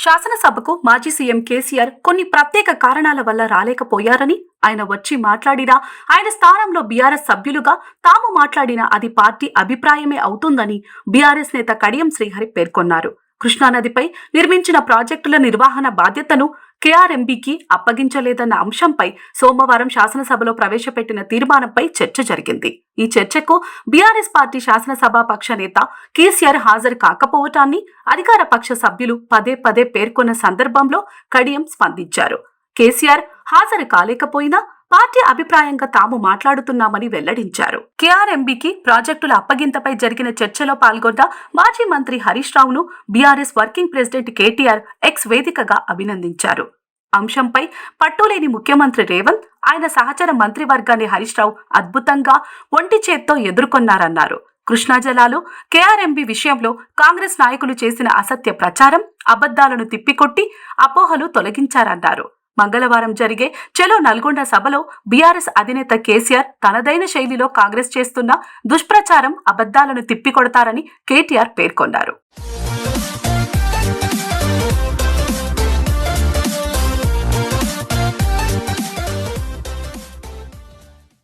శాసనసభకు మాజీ సీఎం కేసీఆర్ కొన్ని ప్రత్యేక కారణాల వల్ల రాలేకపోయారని ఆయన వచ్చి మాట్లాడినా ఆయన స్థానంలో బీఆర్ఎస్ సభ్యులుగా తాము మాట్లాడినా అది పార్టీ అభిప్రాయమే అవుతుందని బీఆర్ఎస్ నేత కడియం శ్రీహరి పేర్కొన్నారు. కృష్ణానదిపై నిర్మించిన ప్రాజెక్టుల నిర్వహణ బాధ్యతను కేఆర్ఎంబీకి అప్పగించలేదన్న అంశంపై సోమవారం శాసనసభలో ప్రవేశపెట్టిన తీర్మానంపై చర్చ జరిగింది. ఈ చర్చకు బీఆర్ఎస్ పార్టీ శాసనసభాపక్ష నేత కేసీఆర్ హాజరు కాకపోవటాన్ని అధికార పక్ష సభ్యులు పదే పదే పేర్కొన్న సందర్భంలో కడియం స్పందించారు. కేసీఆర్ హాజరు కాలేకపోయినా పార్టీ అభిప్రాయంగా తాము మాట్లాడుతున్నామని వెల్లడించారు. కేఆర్ఎంబీకి ప్రాజెక్టుల అప్పగింతపై జరిగిన చర్చలో పాల్గొన్న మాజీ మంత్రి హరీష్ రావును BRS working president KTR X వేదికగా అభినందించారు. అంశంపై పట్టులేని ముఖ్యమంత్రి రేవంత్ ఆయన సహచర మంత్రివర్గాన్ని హరీష్ రావు అద్భుతంగా ఒంటి చేత్తో ఎదుర్కొన్నారన్నారు. కృష్ణా జలాలు కేఆర్ఎంబి విషయంలో కాంగ్రెస్ నాయకులు చేసిన అసత్య ప్రచారం అబద్ధాలను తిప్పికొట్టి అపోహలు తొలగించారన్నారు. మంగళవారం జరిగే చలో నల్గొండ సభలో బీఆర్ఎస్ అధినేత కేసీఆర్ తనదైన శైలిలో కాంగ్రెస్ చేస్తున్న దుష్ప్రచారం అబద్ధాలను తిప్పికొడతారని కేటీఆర్ పేర్కొన్నారు.